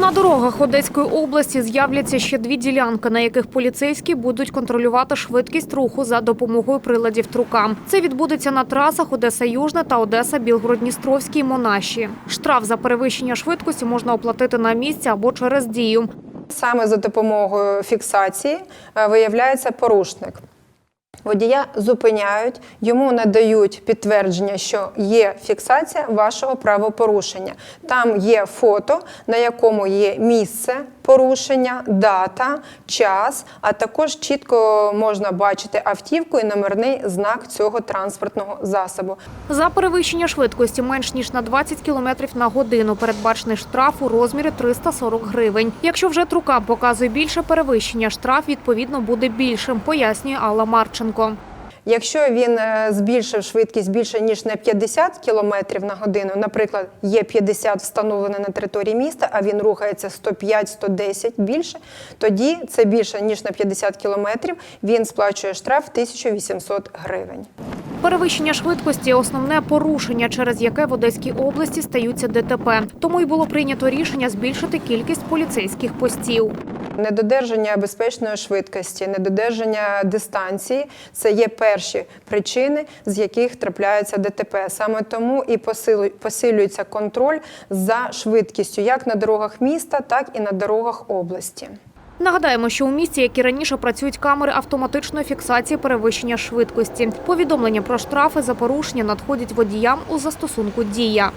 На дорогах Одеської області з'являться ще дві ділянки, на яких поліцейські будуть контролювати швидкість руху за допомогою приладів трука. Це відбудеться на трасах Одеса Южне та Одеса Білгород-Дністровський Монаші. Штраф за перевищення швидкості можна оплатити на місці або через дію. Саме за допомогою фіксації е, виявляється порушник. Водія зупиняють, йому надають підтвердження, що є фіксація вашого правопорушення. Там є фото, на якому є місце порушення, дата, час, а також чітко можна бачити автівку і номерний знак цього транспортного засобу. За перевищення швидкості менш ніж на 20 км на годину передбачений штраф у розмірі 340 гривень. Якщо вже трукам показує більше перевищення, штраф відповідно буде більшим, пояснює Алла Марченко. Якщо він е, збільшив швидкість більше ніж на 50 км на годину, наприклад, є 50 встановлене на території міста, а він рухається 105-110 більше, тоді це більше ніж на 50 км, він сплачує штраф 1800 гривень. Перевищення швидкості основне порушення, через яке в Одеській області стаються ДТП. Тому й було прийнято рішення збільшити кількість поліцейських постів. Недодержання безпечної швидкості, недодержання дистанції це є перші причини, з яких трапляються ДТП. Саме тому і посилю- посилюється контроль за швидкістю як на дорогах міста, так і на дорогах області. Нагадаємо, що у місті, як і раніше, працюють камери автоматичної фіксації перевищення швидкості. Повідомлення про штрафи за порушення надходять водіям у застосунку Дія.